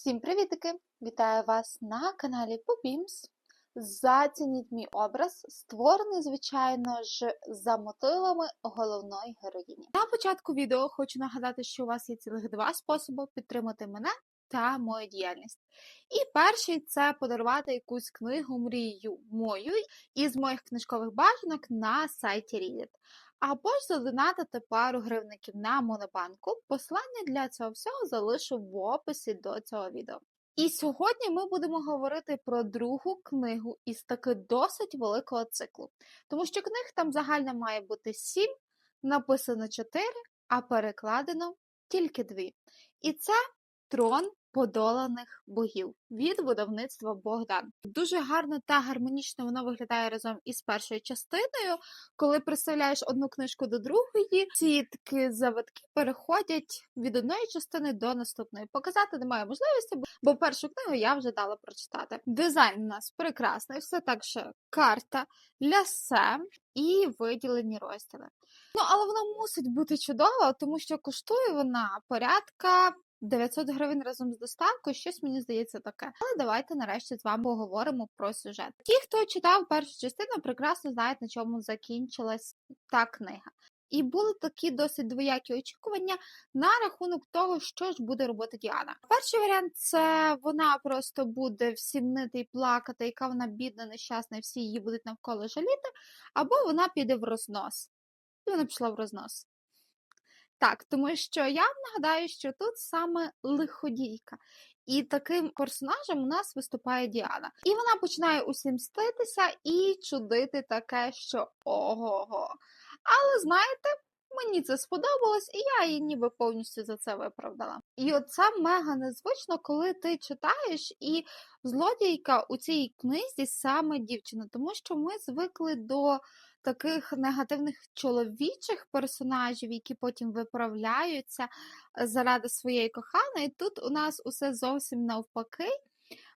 Всім привітики! Вітаю вас на каналі Побімс. Зацініть мій образ, створений, звичайно ж, за мотивами головної героїні. На початку відео хочу нагадати, що у вас є цілих два способи підтримати мене та мою діяльність. І перший це подарувати якусь книгу мрію мою із моїх книжкових бажанок на сайті Reddit. Або ж задонатити пару гривників на монобанку. Посилання для цього всього залишу в описі до цього відео. І сьогодні ми будемо говорити про другу книгу із таки досить великого циклу, тому що книг там загально має бути сім, написано чотири, а перекладено тільки дві. І це Трон подоланих богів від видавництва Богдан. Дуже гарно та гармонічно воно виглядає разом із першою частиною. Коли представляєш одну книжку до другої, ці такі завитки переходять від одної частини до наступної. Показати немає можливості, бо першу книгу я вже дала прочитати. Дизайн у нас прекрасний, все так що карта, лясе і виділені розділи. Ну, але вона мусить бути чудова, тому що коштує вона порядка 900 гривень разом з доставкою, щось мені здається таке. Але давайте нарешті з вами поговоримо про сюжет. Ті, хто читав першу частину, прекрасно знають, на чому закінчилась та книга. І були такі досить двоякі очікування на рахунок того, що ж буде робити Діана. Перший варіант це вона просто буде всім нити і плакати, яка вона бідна, нещасна, і всі її будуть навколо жаліти, або вона піде в рознос. І вона пішла в рознос. Так, тому що я нагадаю, що тут саме лиходійка. І таким персонажем у нас виступає Діана. І вона починає усім мститися і чудити таке, що ого-го. Але знаєте, мені це сподобалось, і я її ніби повністю за це виправдала. І от це мега незвично, коли ти читаєш, і злодійка у цій книзі саме дівчина, тому що ми звикли до таких негативних чоловічих персонажів, які потім виправляються заради своєї коханої. Тут у нас усе зовсім навпаки.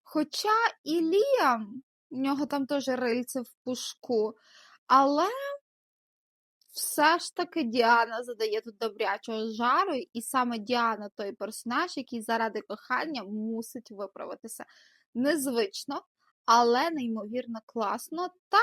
Хоча і Ліам, в нього там теж рильце в пушку, але все ж таки Діана задає тут добрячого жару, і саме Діана той персонаж, який заради кохання мусить виправитися. Незвично, але неймовірно класно та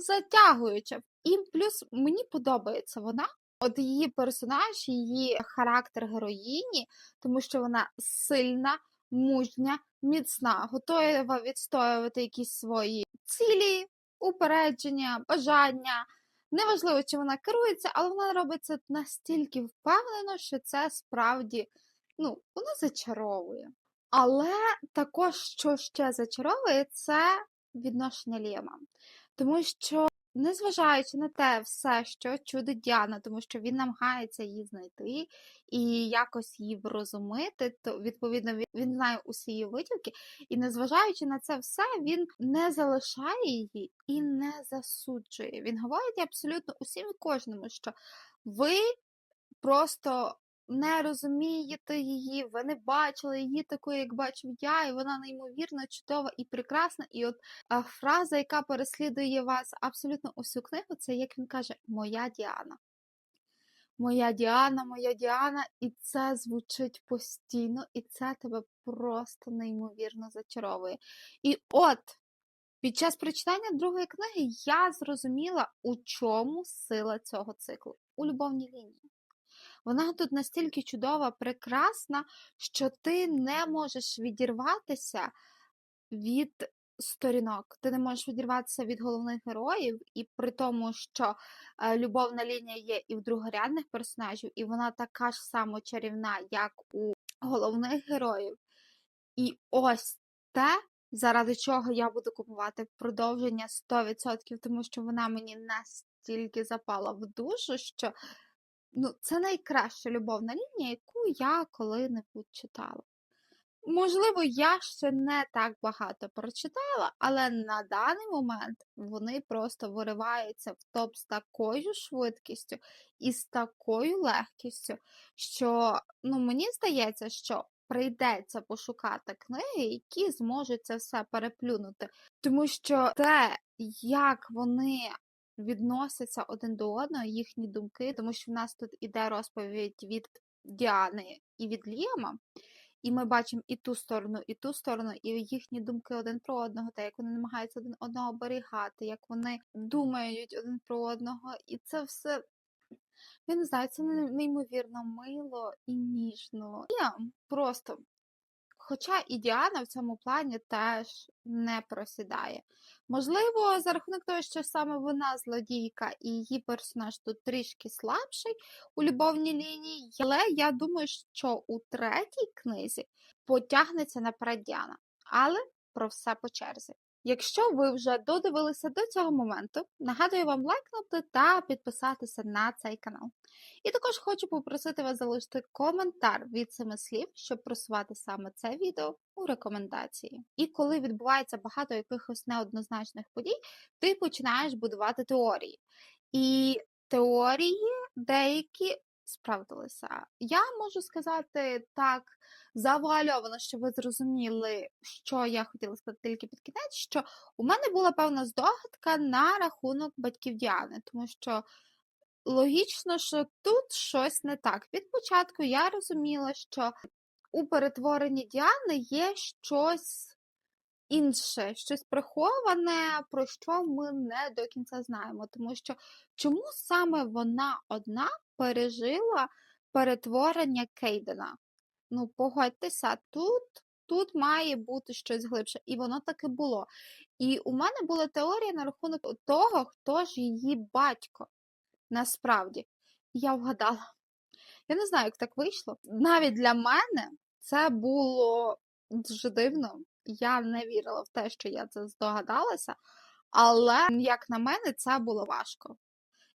затягуюче. І плюс мені подобається вона. От її персонаж, її характер героїні, тому що вона сильна, мужня, міцна, готова відстоювати якісь свої цілі, упередження, бажання. Неважливо, чи вона керується, але вона робить це настільки впевнено, що це справді ну, вона зачаровує. Але також, що ще зачаровує, це відношення Ліама. Тому що, незважаючи на те все, що чудить Діана, тому що він намагається її знайти і якось її врозумити, то відповідно він, він знає усі її витівки, і незважаючи на це все, він не залишає її і не засуджує. Він говорить абсолютно усім і кожному, що ви просто не розумієте її, ви не бачили її такою, як бачив я, і вона неймовірно чудова і прекрасна. І от а, фраза, яка переслідує вас абсолютно усю книгу, це як він каже, моя Діана. Моя Діана, моя Діана, і це звучить постійно, і це тебе просто неймовірно зачаровує. І от під час прочитання другої книги я зрозуміла, у чому сила цього циклу у любовній лінії. Вона тут настільки чудова, прекрасна, що ти не можеш відірватися від сторінок. Ти не можеш відірватися від головних героїв, і при тому, що е, любовна лінія є і в другорядних персонажів, і вона така ж само чарівна, як у головних героїв. І ось те, заради чого я буду купувати продовження 100%, тому що вона мені настільки запала в душу, що ну, це найкраща любовна лінія, яку я коли-небудь читала. Можливо, я ще не так багато прочитала, але на даний момент вони просто вириваються в топ з такою швидкістю і з такою легкістю, що ну, мені здається, що прийдеться пошукати книги, які зможуть це все переплюнути. Тому що те, як вони відносяться один до одного, їхні думки, тому що в нас тут іде розповідь від Діани і від Ліама. і ми бачимо і ту сторону, і ту сторону, і їхні думки один про одного, та як вони намагаються один одного оберігати, як вони думають один про одного, і це все. Я не знаю, це неймовірно мило і ніжно. Я просто Хоча і Діана в цьому плані теж не просідає. Можливо, за рахунок того, що саме вона злодійка і її персонаж тут трішки слабший у любовній лінії, але я думаю, що у третій книзі потягнеться наперед Діана. Але про все по черзі. Якщо ви вже додивилися до цього моменту, нагадую вам лайкнути та підписатися на цей канал. І також хочу попросити вас залишити коментар від семи слів, щоб просувати саме це відео у рекомендації. І коли відбувається багато якихось неоднозначних подій, ти починаєш будувати теорії. І теорії деякі справдилися. Я можу сказати так завуальовано, щоб ви зрозуміли, що я хотіла сказати тільки під кінець, що у мене була певна здогадка на рахунок батьків Діани, тому що логічно, що тут щось не так. Від початку я розуміла, що у перетворенні Діани є щось інше, щось приховане, про що ми не до кінця знаємо. Тому що чому саме вона одна пережила перетворення Кейдена? Ну, погодьтеся, тут, тут має бути щось глибше, і воно таки було. І у мене була теорія на рахунок того, хто ж її батько насправді. Я вгадала. Я не знаю, як так вийшло. Навіть для мене це було дуже дивно. Я не вірила в те, що я це здогадалася, але, як на мене, це було важко.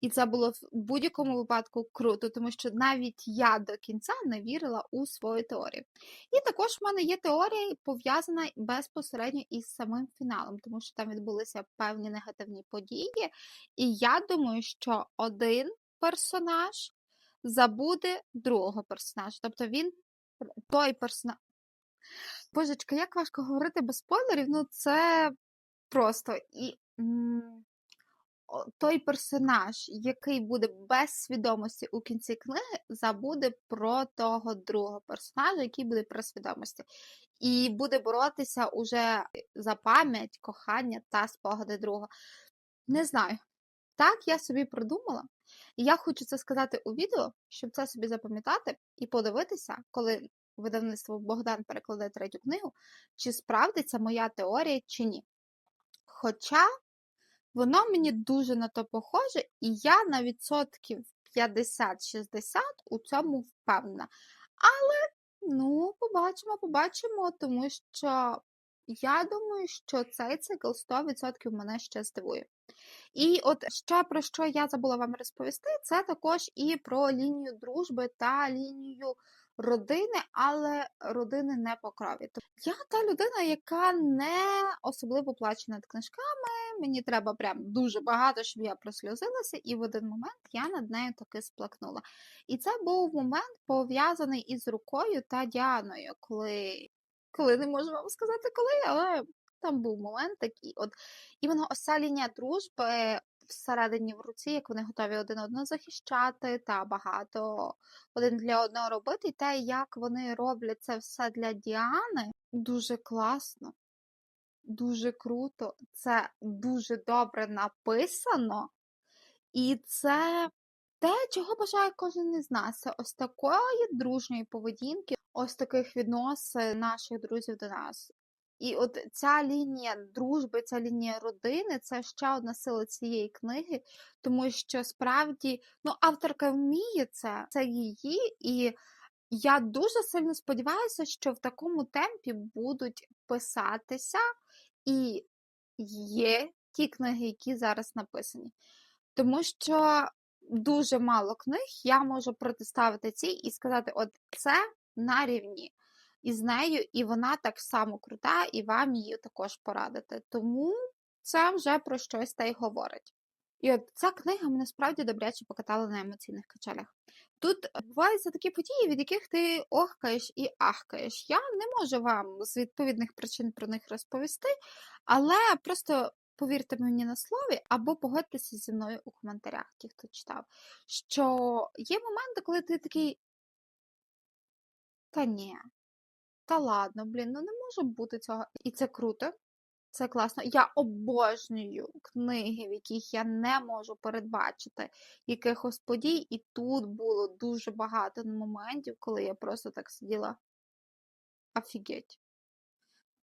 І це було в будь-якому випадку круто, тому що навіть я до кінця не вірила у свою теорію. І також в мене є теорія, пов'язана безпосередньо із самим фіналом, тому що там відбулися певні негативні події. І я думаю, що один персонаж забуде другого персонажа. Тобто він той персонаж. Божечка, як важко говорити без спойлерів, ну це просто і. Той персонаж, який буде без свідомості у кінці книги, забуде про того другого персонажа, який буде при свідомості, і буде боротися уже за пам'ять, кохання та спогади другого. Не знаю. Так я собі придумала. І я хочу це сказати у відео, щоб це собі запам'ятати і подивитися, коли видавництво Богдан перекладе третю книгу, чи справдиться моя теорія, чи ні. Хоча воно мені дуже на то похоже, і я на відсотків 50-60 у цьому впевнена. Але, ну, побачимо, побачимо, тому що я думаю, що цей цикл 100% мене ще здивує. І от ще про що я забула вам розповісти, це також і про лінію дружби та лінію родини, але родини не по крові. Тобто я та людина, яка не особливо плаче над книжками. Мені треба прям дуже багато, щоб я просльозилася, і в один момент я над нею таки сплакнула. І це був момент пов'язаний із рукою та Діаною, коли, коли не можу вам сказати коли, але там був момент такий. От іменно ось ця дружби всередині в руці, як вони готові один одного захищати та багато один для одного робити, і те, як вони роблять це все для Діани, дуже класно, дуже круто, це дуже добре написано, і це те, чого бажає кожен із нас. Ось такої дружньої поведінки, ось таких відносин наших друзів до нас. І от ця лінія дружби, ця лінія родини це ще одна сила цієї книги, тому що справді ну, авторка вміє це, це її, і я дуже сильно сподіваюся, що в такому темпі будуть писатися і є ті книги, які зараз написані. Тому що дуже мало книг я можу протиставити цій і сказати: от це на рівні із нею, і вона так само крута, і вам її також порадити. Тому це вже про щось та й говорить. І от ця книга мене справді добряче покатала на емоційних качелях. Тут відбуваються такі події, від яких ти охкаєш і ахкаєш. Я не можу вам з відповідних причин про них розповісти, але просто повірте мені на слові, або погодьтеся зі мною у коментарях, ті, хто читав, що є моменти, коли ти такий. Та ні, Та ладно, блін, ну не може бути цього. І це круто. Це класно. Я обожнюю книги, в яких я не можу передбачити якихось подій, і тут було дуже багато моментів, коли я просто так сиділа. Офігеть.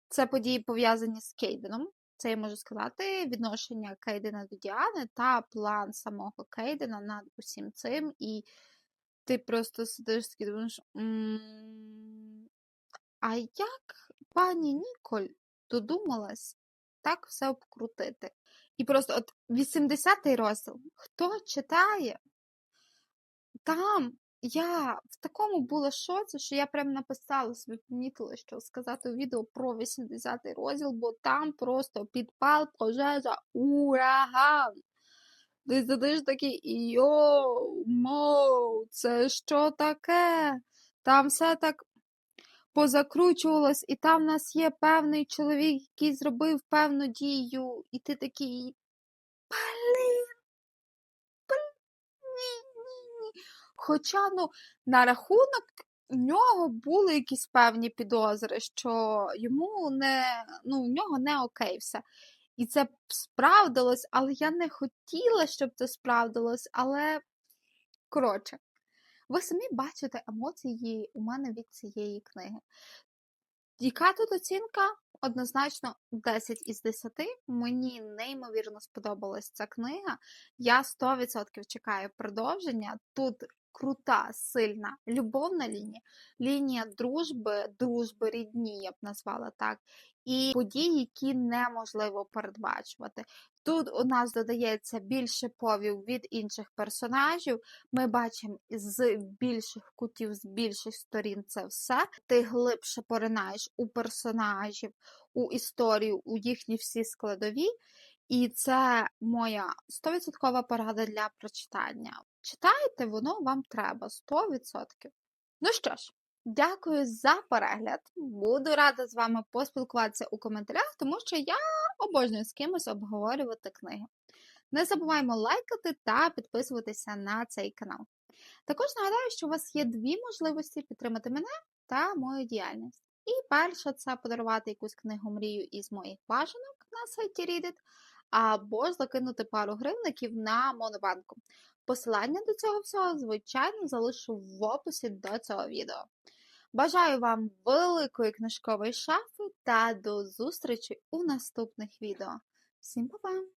Це події пов'язані з Кейденом. Це я можу сказати, відношення Кейдена до Діани та план самого Кейдена над усім цим. І ти просто сидиш і думаєш. «М, А як пані Ніколь додумалась так все обкрутити? І просто от 80-й розділ. Хто читає? Там я в такому була шоці, що я прям написала собі, помітила, що сказати відео про 80-й розділ, бо там просто підпал, пожежа, ураган. Ти сидиш такий, йоу, моу, це що таке? Там все так позакручувалось, і там в нас є певний чоловік, який зробив певну дію, і ти такий. Блін, ні, ні, ні. Хоча, ну, на рахунок в нього були якісь певні підозри, що йому не, ну, в нього не окей все. І це справдилось, але я не хотіла, щоб це справдилось, але коротше, ви самі бачите емоції у мене від цієї книги. Яка тут оцінка? Однозначно 10 із 10. Мені неймовірно сподобалась ця книга. Я 100% чекаю продовження. Тут крута, сильна любовна лінія, лінія дружби, дружби рідні, я б назвала так, і події, які неможливо передбачувати. Тут у нас додається більше повів від інших персонажів. Ми бачимо з більших кутів, з більших сторін це все. Ти глибше поринаєш у персонажів, у історію, у їхні всі складові. І це моя 100% порада для прочитання. Читайте, воно вам треба 100%. Ну що ж, дякую за перегляд. Буду рада з вами поспілкуватися у коментарях, тому що я обожнюю з кимось обговорювати книги. Не забуваємо лайкати та підписуватися на цей канал. Також нагадаю, що у вас є дві можливості підтримати мене та мою діяльність. І перша це подарувати якусь книгу мрію із моїх бажанок на сайті Reddit, або ж закинути пару гривників на Монобанку. Посилання до цього всього, звичайно, залишу в описі до цього відео. Бажаю вам великої книжкової шафи та до зустрічі у наступних відео. Всім па-па!